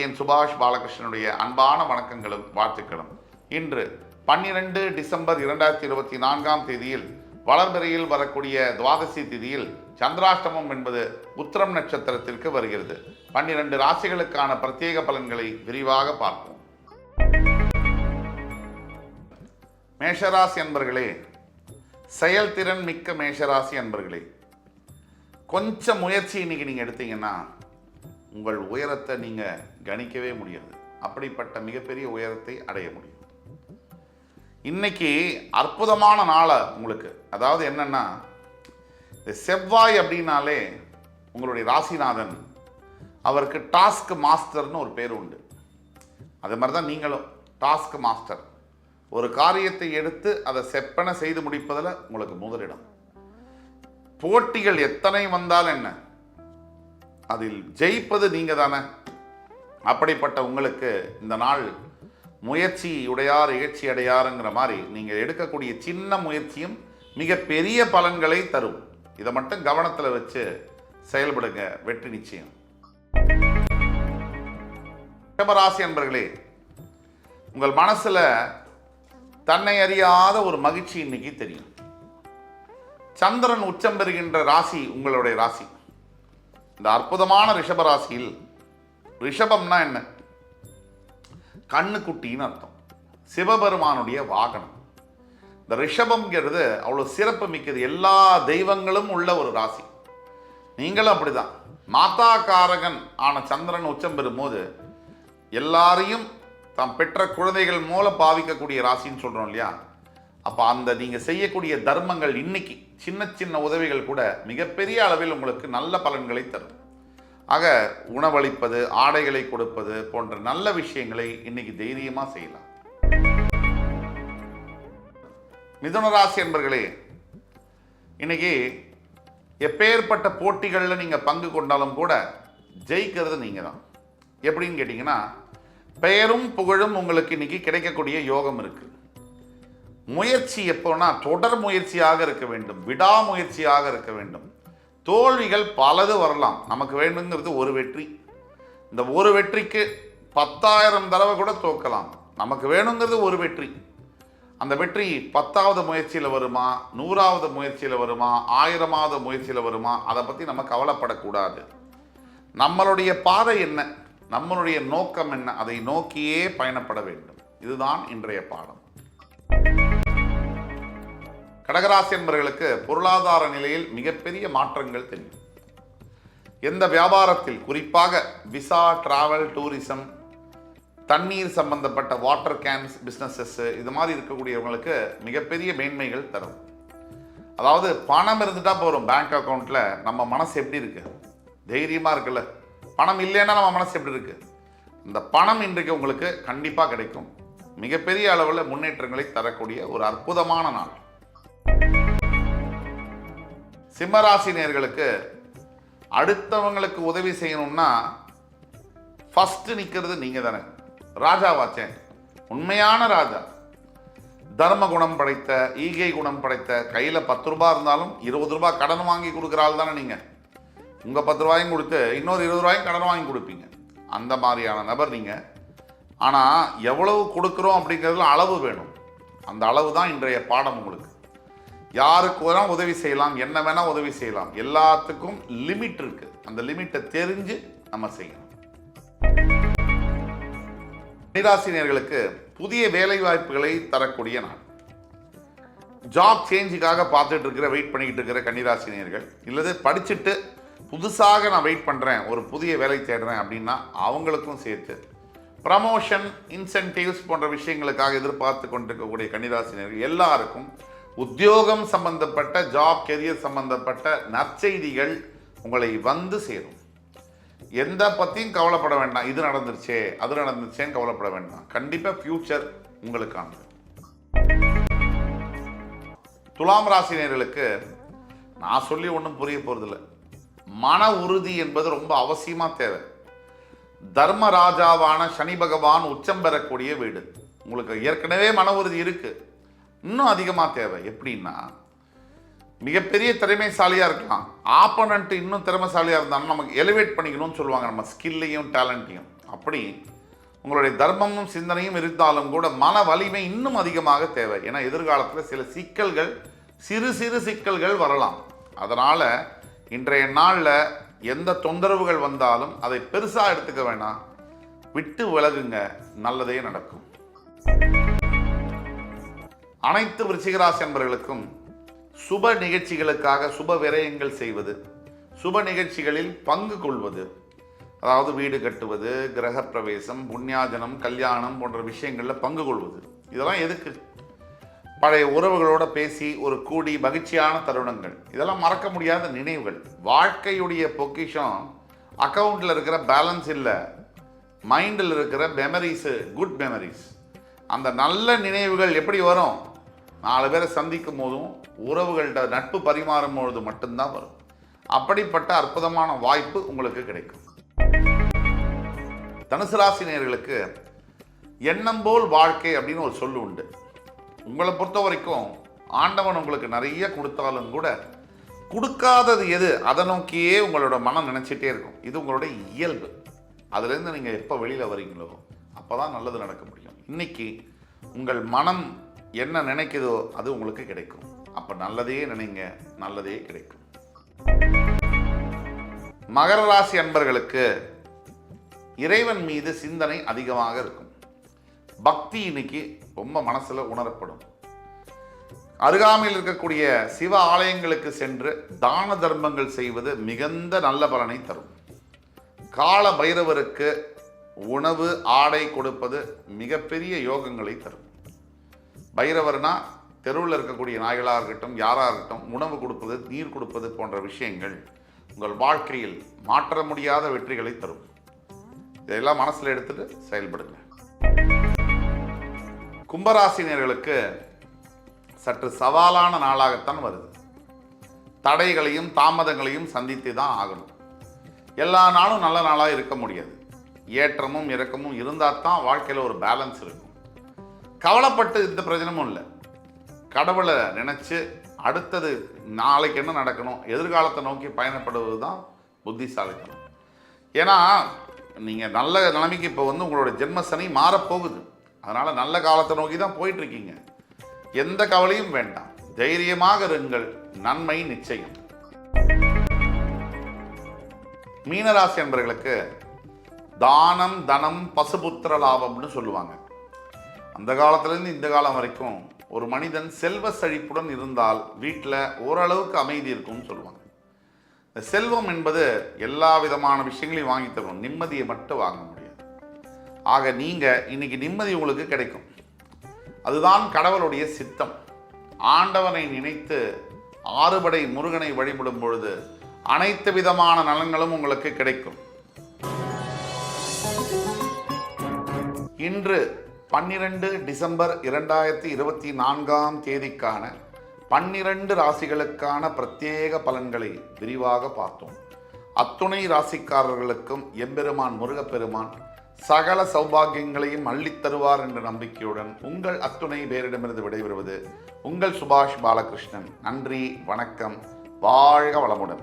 அடியேன் சுபாஷ் பாலகிருஷ்ணனுடைய அன்பான வணக்கங்களும் வாழ்த்துக்களும். இன்று பன்னிரண்டு டிசம்பர் இரண்டாயிரத்தி இருபத்தி நான்காம் தேதியில் வளர்பிறையில் வரக்கூடிய துவாதசி திதியில் சந்திராஷ்டமம் என்பது உத்திரம் நட்சத்திரத்திற்கு வருகிறது. பன்னிரண்டு ராசிகளுக்கான பிரத்யேக பலன்களை விரிவாக பார்ப்போம். மேஷராசி என்பர்களே செயல்திறன் மிக்க மேஷராசி என்பர்களே கொஞ்சம் முயற்சி இன்னைக்கு நீங்கள் எடுத்தீங்கன்னா உங்கள் உயரத்தை நீங்கள் கணிக்கவே முடியாது. அப்படிப்பட்ட மிகப்பெரிய உயரத்தை அடைய முடியும். இன்னைக்கு அற்புதமான நாளை உங்களுக்கு. அதாவது என்னென்னா இந்த செவ்வாய் அப்படின்னாலே உங்களுடைய ராசிநாதன். அவருக்கு டாஸ்க் மாஸ்டர்னு ஒரு பேர் உண்டு. அது மாதிரி தான் நீங்களும் டாஸ்க் மாஸ்டர். ஒரு காரியத்தை எடுத்து அதை செப்பனை செய்து முடிப்பதில் உங்களுக்கு முதலிடம். போட்டிகள் எத்தனை வந்தால் என்ன? அதில் ஜெயிப்பது நீங்க தானே அப்படிப்பட்ட உங்களுக்கு இந்த நாள் முயற்சி உடையார் இகழ்ச்சி அடையாருங்கிற மாதிரி நீங்கள் எடுக்கக்கூடிய சின்ன முயற்சியும் மிக பெரிய பலன்களை தரும். இதை மட்டும் கவனத்தில் வச்சு செயல்படுங்க வெற்றி நிச்சயம். ரிஷபராசி அன்பர்களே உங்கள் மனசுல தன்னை அறியாத ஒரு மகிழ்ச்சி இன்னைக்கு தெரியும். சந்திரன் உச்சம் பெறுகின்ற ராசி உங்களுடைய ராசி. இந்த அற்புதமான ரிஷப ராசியில் ரிஷபம்னா என்ன? கண்ணுக்குட்டின்னு அர்த்தம். சிவபெருமானுடைய வாகனம். இந்த ரிஷபம்ங்கிறது அவ்வளோ சிறப்பு மிக்கது. எல்லா தெய்வங்களும் உள்ள ஒரு ராசி. நீங்களும் அப்படிதான். மாதா காரகன் ஆன சந்திரன் உச்சம் பெறும்போது எல்லாரையும் தாம் பெற்ற குழந்தைகள் மூலம் பாவிக்கக்கூடிய ராசின்னு சொல்கிறோம் இல்லையா? அப்போ அந்த நீங்கள் செய்யக்கூடிய தர்மங்கள் இன்னைக்கு சின்ன சின்ன உதவிகள் கூட மிகப்பெரிய அளவில் உங்களுக்கு நல்ல பலன்களை தரும். ஆக உணவளிப்பது ஆடைகளை கொடுப்பது போன்ற நல்ல விஷயங்களை இன்னைக்கு தைரியமாக செய்யலாம். மிதுன ராசி என்பர்களே இன்னைக்கு எப்பேற்பட்ட போட்டிகளில் நீங்கள் பங்கு கொண்டாலும் கூட ஜெயிக்கிறது நீங்கள் தான் எப்படின்னு கேட்டிங்கன்னா பெயரும் புகழும் உங்களுக்கு இன்னைக்கு கிடைக்கக்கூடிய யோகம் இருக்கு. முயற்சி எப்போனா தொடர் முயற்சியாக இருக்க வேண்டும் விடாமுயற்சியாக இருக்க வேண்டும். தோல்விகள் பலது வரலாம். நமக்கு வேண்டுங்கிறது ஒரு வெற்றி. இந்த ஒரு வெற்றிக்கு பத்தாயிரம் தடவை கூட தோக்கலாம் நமக்கு வேணுங்கிறது ஒரு வெற்றி. அந்த வெற்றி பத்தாவது முயற்சியில் வருமா நூறாவது முயற்சியில் வருமா ஆயிரமாவது முயற்சியில் வருமா அதை பற்றி நம்ம கவலைப்படக்கூடாது. நம்மளுடைய பாதை என்ன? நம்மளுடைய நோக்கம் என்ன? அதை நோக்கியே பயணப்பட வேண்டும். இதுதான் இன்றைய பாடம். கடகராசி என்பவர்களுக்கு பொருளாதார நிலையில் மிகப்பெரிய மாற்றங்கள் தெரியும். எந்த வியாபாரத்தில் குறிப்பாக விசா டிராவல் டூரிசம் தண்ணீர் சம்பந்தப்பட்ட வாட்டர் கேன்ஸ் பிஸ்னஸஸ் இது மாதிரி இருக்கக்கூடியவங்களுக்கு மிகப்பெரிய மேன்மைகள் தரும். அதாவது பணம் இருந்துட்டா போகிறோம் பேங்க் அக்கௌண்ட்டில் நம்ம மனசு எப்படி இருக்கு? தைரியமாக இருக்குல்ல? பணம் இல்லைன்னா நம்ம மனசு எப்படி இருக்கு? இந்த பணம் இன்றைக்கு உங்களுக்கு கண்டிப்பாக கிடைக்கும். மிகப்பெரிய அளவில் முன்னேற்றங்களை தரக்கூடிய ஒரு அற்புதமான நாள். சிம்மராசினியர்களுக்கு அடுத்தவங்களுக்கு உதவி செய்யணும்னா ஃபஸ்ட்டு நிற்கிறது நீங்கள் தானே. ராஜாவாச்சேன் உண்மையான ராஜா. தர்ம குணம் படைத்த ஈகை குணம் படைத்த கையில் பத்து ரூபாய் இருந்தாலும் இருபது ரூபாய் கடன் வாங்கி கொடுக்குற ஆள் தானே நீங்கள் உங்கள் பத்து ரூபாயும் கொடுத்து இன்னொரு இருபது ரூபாயும் கடன் வாங்கி கொடுப்பீங்க. அந்த மாதிரியான நபர் நீங்கள் ஆனால் எவ்வளவு கொடுக்குறோம் அப்படிங்கிறதுல அளவு வேணும். அந்த அளவு தான் இன்றைய பாடம் உங்களுக்கு. யாருக்கு வேணா உதவி செய்யலாம் என்ன வேணா உதவி செய்யலாம். எல்லாத்துக்கும் லிமிட் இருக்கு. அந்த லிமிட்டை தெரிஞ்சு நம்ம செய்யணும். நிராசினியர்களுக்கு புதிய வேலை வாய்ப்புகளை தரக்கூடிய நாள். ஜாப் சேஞ்சுக்காக பார்த்துட்டு இருக்கிற வெயிட் பண்ணிக்கிட்டு இருக்கிற கன்னிராசினியர்கள் இல்லது படிச்சுட்டு புதுசாக நான் வெயிட் பண்ணுறேன் ஒரு புதிய வேலை தேடுறேன் அப்படின்னா அவங்களுக்கும் சேர்த்து ப்ரமோஷன் இன்சென்டிவ்ஸ் போன்ற விஷயங்களுக்காக எதிர்பார்த்து கொண்டிருக்கக்கூடிய கன்னிராசினியர்கள் எல்லாருக்கும் உத்தியோகம் சம்பந்தப்பட்ட ஜாப் கெரியர் சம்பந்தப்பட்ட நற்செய்திகள் உங்களை வந்து சேரும். எந்த பற்றியும் கவலைப்பட வேண்டாம். இது நடந்துருச்சே அது நடந்துருச்சேன்னு கவலைப்பட வேண்டாம். கண்டிப்பாக ஃப்யூச்சர் உங்களுக்கானது துலாம் ராசினியர்களுக்கு நான் சொல்லி ஒன்றும் புரிய போகிறதில்ல மன உறுதி என்பது ரொம்ப அவசியமாக தேவை. தர்மராஜாவான சனி பகவான் உச்சம் பெறக்கூடிய வீடு. உங்களுக்கு ஏற்கனவே மன உறுதி இருக்குது இன்னும் அதிகமாக தேவை. எப்படின்னா மிகப்பெரிய திறமைசாலியாக இருக்கலாம். ஆப்போனண்ட் இன்னும் திறமைசாலியாக இருந்தாலும் நமக்கு எலிவேட் பண்ணிக்கணும்னு சொல்லுவாங்க. நம்ம ஸ்கில்லையும் டேலண்ட்டையும் அப்படி உங்களுடைய தர்மமும் சிந்தனையும் இருந்தாலும் கூட மன வலிமை இன்னும் அதிகமாக தேவை. ஏன்னா எதிர்காலத்தில் சில சிக்கல்கள் சிறு சிறு சிக்கல்கள் வரலாம். அதனால் இன்றைய நாளில் எந்த தொந்தரவுகள் வந்தாலும் அதை பெருசாக எடுத்துக்க வேணாம். விட்டு விலகுங்க. நல்லதே நடக்கும். அனைத்து விருச்சிகராசி அன்பர்களுக்கும் சுப நிகழ்ச்சிகளுக்காக சுப விரயங்கள் செய்வது சுப நிகழ்ச்சிகளில் பங்கு கொள்வது அதாவது வீடு கட்டுவது கிரகப்பிரவேசம் புண்ணியாஜனம் கல்யாணம் போன்ற விஷயங்களில் பங்கு கொள்வது. இதெல்லாம் எதுக்கு? பழைய உறவுகளோட பேசி ஒரு கூடி மகிழ்ச்சியான தருணங்கள். இதெல்லாம் மறக்க முடியாத நினைவுகள். வாழ்க்கையுடைய பொக்கிஷம் அக்கவுண்ட்டில் இருக்கிற பேலன்ஸ் இல்லை. மைண்டில் இருக்கிற மெமரிஸு குட் மெமரிஸ் அந்த நல்ல நினைவுகள் எப்படி வரும்? நாலு பேரை சந்திக்கும் போதும் உறவுகள்கிட்ட நட்பு பரிமாறும் பொழுது மட்டும்தான் வரும். அப்படிப்பட்ட அற்புதமான வாய்ப்பு உங்களுக்கு கிடைக்கும். தனுசு ராசி நேர்களுக்கு எண்ணம் போல் வாழ்க்கை அப்படின்னு ஒரு சொல்லு உண்டு. உங்களை பொறுத்த வரைக்கும் ஆண்டவன் உங்களுக்கு நிறைய கொடுத்தாலும் கூட கொடுக்காதது எது அதை நோக்கியே உங்களோட மனம் நினச்சிட்டே இருக்கும். இது உங்களுடைய இயல்பு. அதுலேருந்து நீங்கள் எப்போ வெளியில் வரீங்களோ அப்போ தான் நல்லது நடக்க முடியும். இன்னைக்கு உங்கள் மனம் என்ன நினைக்குதோ அது உங்களுக்கு கிடைக்கும். அப்போ நல்லதே நினைங்க நல்லதே கிடைக்கும். மகர ராசி அன்பர்களுக்கு இறைவன் மீது சிந்தனை அதிகமாக இருக்கும். பக்தி இன்னைக்கு ரொம்ப மனசுல உணரப்படும். அருகாமையில் இருக்கக்கூடிய சிவ ஆலயங்களுக்கு சென்று தான தர்மங்கள் செய்வது மிகுந்த நல்ல பலனை தரும். கால பைரவருக்கு உணவு ஆடை கொடுப்பது மிகப்பெரிய யோகங்களை தரும். பைரவர்னா தெருவில் இருக்கக்கூடிய நாய்களாக இருக்கட்டும் யாராக இருக்கட்டும் உணவு கொடுப்பது நீர் கொடுப்பது போன்ற விஷயங்கள் உங்கள் வாழ்க்கையில் மாற்ற முடியாத வெற்றிகளை தரும். இதெல்லாம் மனசில் எடுத்துட்டு செயல்படுங்க. கும்பராசினியர்களுக்கு சற்று சவாலான நாளாகத்தான் வருது. தடைகளையும் தாமதங்களையும் சந்தித்து தான் ஆகணும். எல்லா நாளும் நல்ல நாளாக இருக்க முடியாது. ஏற்றமும் இறக்கமும் இருந்தால் தான் வாழ்க்கையில் ஒரு பேலன்ஸ் இருக்கும். கவலைப்பட்டு எந்த பிரயோஜனமும் இல்லை. கடவுளை நினச்சி அடுத்தது நாளைக்கு என்ன நடக்கணும் எதிர்காலத்தை நோக்கி பயணப்படுவது தான் புத்திசாலித்தனம். ஏன்னா நீங்கள் நல்ல நிலைமைக்கு இப்போ வந்து உங்களோட ஜென்ம சனி மாறப்போகுது. அதனால் நல்ல காலத்தை நோக்கி தான் போயிட்டுருக்கீங்க. எந்த கவலையும் வேண்டாம். தைரியமாக இருங்கள். நன்மை நிச்சயம். மீனராசி என்பவர்களுக்கு தானம் தனம் பசுபுத்திர லாபம்னு சொல்லுவாங்க. அந்த காலத்திலேருந்து இந்த காலம் வரைக்கும் ஒரு மனிதன் செல்வ செழிப்புடன் இருந்தால் வீட்டில் ஓரளவுக்கு அமைதி இருக்கும்னு சொல்லுவாங்க. இந்த செல்வம் என்பது எல்லா விதமான விஷயங்களையும் வாங்கி தரும். நிம்மதியை மட்டும் வாங்க முடியாது. ஆக நீங்கள் இன்னைக்கு நிம்மதி உங்களுக்கு கிடைக்கும். அதுதான் கடவுளுடைய சித்தம். ஆண்டவனை நினைத்து ஆறுபடை முருகனை வழிபடும் பொழுது அனைத்து விதமான நலன்களும் உங்களுக்கு கிடைக்கும். இன்று பன்னிரண்டு டிசம்பர் இரண்டாயிரத்தி இருபத்தி நான்காம் தேதிக்கான பன்னிரண்டு ராசிகளுக்கான பிரத்யேக பலன்களை விரிவாக பார்த்தோம். அத்துணை ராசிக்காரர்களுக்கும் எம்பெருமான் முருகப்பெருமான் சகல சௌபாகியங்களையும் அள்ளித் தருவார் என்ற நம்பிக்கையுடன் உங்கள் அத்துணை பேரிடமிருந்து விடைபெறுவது உங்கள் சுபாஷ் பாலகிருஷ்ணன். நன்றி வணக்கம் வாழ்க வளமுடன்.